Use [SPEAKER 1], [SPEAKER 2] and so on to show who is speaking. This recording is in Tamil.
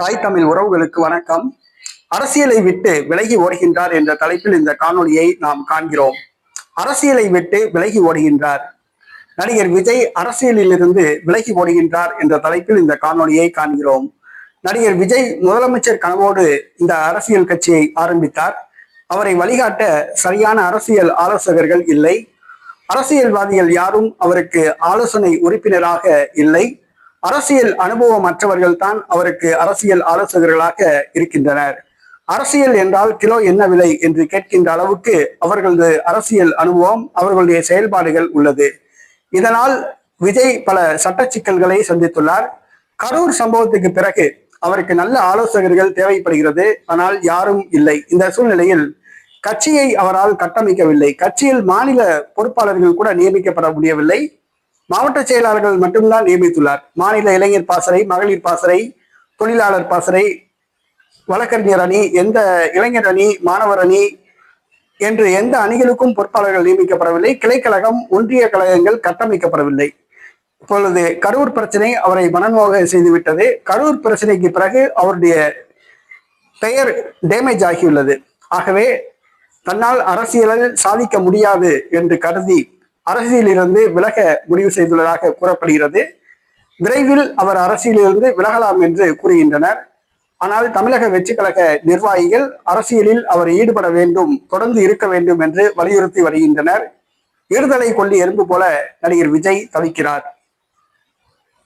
[SPEAKER 1] தாய் தமிழ் உறவுகளுக்கு வணக்கம். அரசியலை விட்டு விலகி ஓடுகின்றார் என்ற தலைப்பில் இந்த காணொலியை நாம் காண்கிறோம். அரசியலை விட்டு விலகி ஓடுகின்றார். நடிகர் விஜய் அரசியலிலிருந்து விலகி ஓடுகின்றார் என்ற தலைப்பில் இந்த காணொலியை காண்கிறோம். நடிகர் விஜய் முதலமைச்சர் கனவோடு இந்த அரசியல் கட்சியை ஆரம்பித்தார். அவரை வழிகாட்ட சரியான அரசியல் ஆலோசகர்கள் இல்லை. அரசியல்வாதிகள் யாரும் அவருக்கு ஆலோசனை உறுப்பினராக இல்லை. அரசியல் அனுபவம் தான் அவருக்கு அரசியல் ஆலோசகர்களாக இருக்கின்றனர். அரசியல் என்றால் கிலோ என்ன விலை என்று கேட்கின்ற அளவுக்கு அவர்களது அரசியல் அனுபவம் அவர்களுடைய செயல்பாடுகள் உள்ளது. இதனால் விஜய் பல சட்ட சிக்கல்களை சந்தித்துள்ளார். கரூர் சம்பவத்துக்கு பிறகு அவருக்கு நல்ல ஆலோசகர்கள் தேவைப்படுகிறது. ஆனால் யாரும் இல்லை. இந்த சூழ்நிலையில் கட்சியை அவரால் கட்டமைக்கவில்லை. கட்சியில் மாநில பொறுப்பாளர்கள் கூட நியமிக்கப்பட முடியவில்லை. மாவட்ட செயலாளர்கள் மட்டும்தான் நியமித்துள்ளார். மாநில இளைஞர் பாசறை மகளிர் பாசறை தொழிலாளர் பாசறை வழக்கறிஞர் அணி எந்த இளைஞர் அணி மாணவர் அணி என்று எந்த அணிகளுக்கும் பொறுப்பாளர்கள் நியமிக்கப்படவில்லை. கிளைக்கழகம் ஒன்றிய கழகங்கள் கட்டமைக்கப்படவில்லை. இப்பொழுது கரூர் பிரச்சனை அவரை மனநோக செய்துவிட்டது. கரூர் பிரச்சனைக்கு பிறகு அவருடைய பெயர் டேமேஜ் ஆகியுள்ளது. ஆகவே தன்னால் அரசியலில் சாதிக்க முடியாது என்று கருதி அரசியலிலிருந்து விலக முடிவு செய்துள்ளதாக கூறப்படுகிறது. விரைவில் அவர் அரசியலிலிருந்து விலகலாம் என்று கூறுகின்றனர். ஆனால் தமிழக வெற்றி கழக நிர்வாகிகள் அரசியலில் அவர் ஈடுபட வேண்டும் தொடர்ந்து இருக்க வேண்டும் என்று வலியுறுத்தி வருகின்றனர். இருதலை கொண்டு எறும்பு போல நடிகர் விஜய் தவிக்கிறார்.